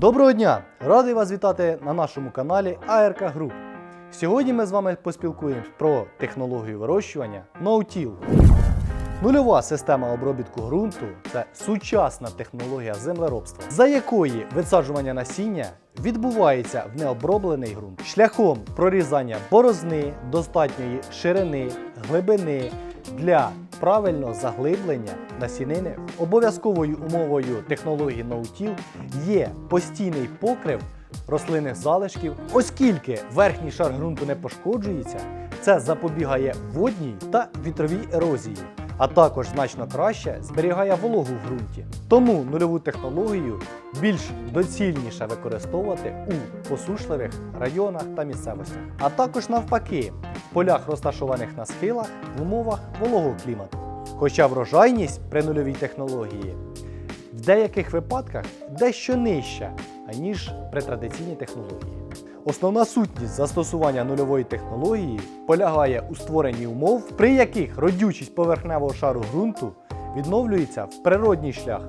Доброго дня! Радий вас вітати на нашому каналі АРК Group. Сьогодні ми з вами поспілкуємось про технологію вирощування No-Till. Нульова система обробітку ґрунту це сучасна технологія землеробства, за якої висаджування насіння відбувається в необроблений ґрунт шляхом прорізання борозни достатньої ширини, глибини для правильного заглиблення насінини. Обов'язковою умовою технології No-Till є постійний покрив рослинних залишків, оскільки верхній шар ґрунту не пошкоджується, це запобігає водній та вітровій ерозії, а також значно краще зберігає вологу в ґрунті. Тому нульову технологію більш доцільніше використовувати у посушливих районах та місцевостях, а також навпаки полях, розташованих на схилах в умовах вологого клімату. Хоча врожайність при нульовій технології в деяких випадках дещо нижча, аніж при традиційній технології. Основна сутність застосування нульової технології полягає у створенні умов, при яких родючість поверхневого шару ґрунту відновлюється в природній шлях.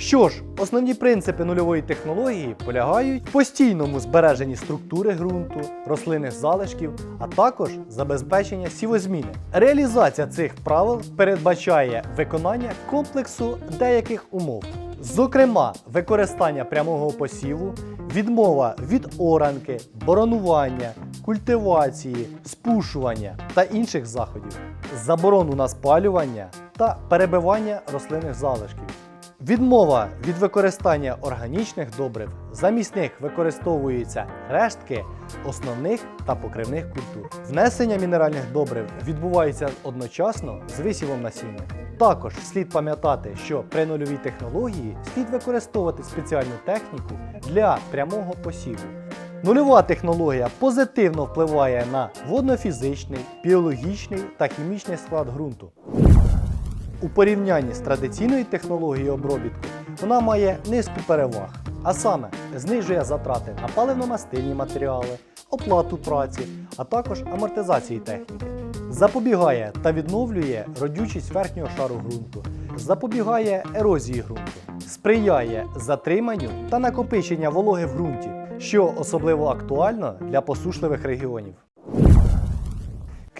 Що ж, основні принципи нульової технології полягають в постійному збереженні структури ґрунту, рослинних залишків, а також забезпечення сівозміни. Реалізація цих правил передбачає виконання комплексу деяких умов, зокрема, використання прямого посіву, відмова від оранки, боронування, культивації, спушування та інших заходів, заборону на спалювання та перебивання рослинних залишків. Відмова від використання органічних добрив, замість них використовуються рештки основних та покривних культур. Внесення мінеральних добрив відбувається одночасно з висівом насіння. Також слід пам'ятати, що при нульовій технології слід використовувати спеціальну техніку для прямого посіву. Нульова технологія позитивно впливає на воднофізичний, біологічний та хімічний склад ґрунту. У порівнянні з традиційною технологією обробітку вона має низку переваг, а саме знижує затрати на паливно-мастильні матеріали, оплату праці, а також амортизації техніки, запобігає та відновлює родючість верхнього шару ґрунту, запобігає ерозії ґрунту, сприяє затриманню та накопиченню вологи в ґрунті, що особливо актуально для посушливих регіонів.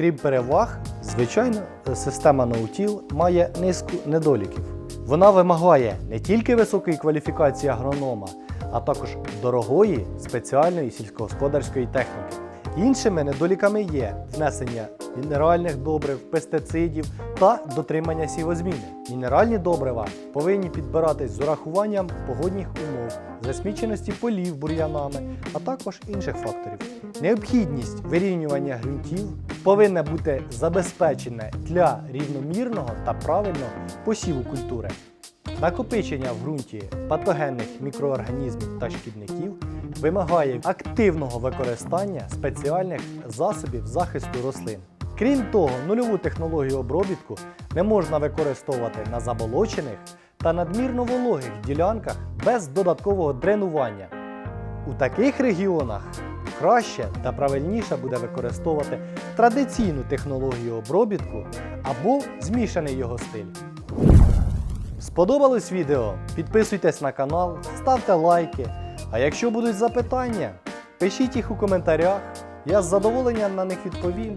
Крім переваг, звичайно, система No-Till має низку недоліків. Вона вимагає не тільки високої кваліфікації агронома, а також дорогої спеціальної сільськогосподарської техніки. Іншими недоліками є внесення мінеральних добрив, пестицидів та дотримання сівозміни. Мінеральні добрива повинні підбиратись з урахуванням погодних умов, засміченості полів бур'янами, а також інших факторів. Необхідність вирівнювання ґрунтів повинна бути забезпечена для рівномірного та правильного посіву культури. Накопичення в ґрунті патогенних мікроорганізмів та шкідників вимагає активного використання спеціальних засобів захисту рослин. Крім того, нульову технологію обробітку не можна використовувати на заболочених та надмірно вологих ділянках без додаткового дренування. У таких регіонах краще та правильніше буде використовувати традиційну технологію обробітку або змішаний його стиль. Сподобалось відео? Підписуйтесь на канал, ставте лайки. А якщо будуть запитання, пишіть їх у коментарях. Я з задоволенням на них відповім.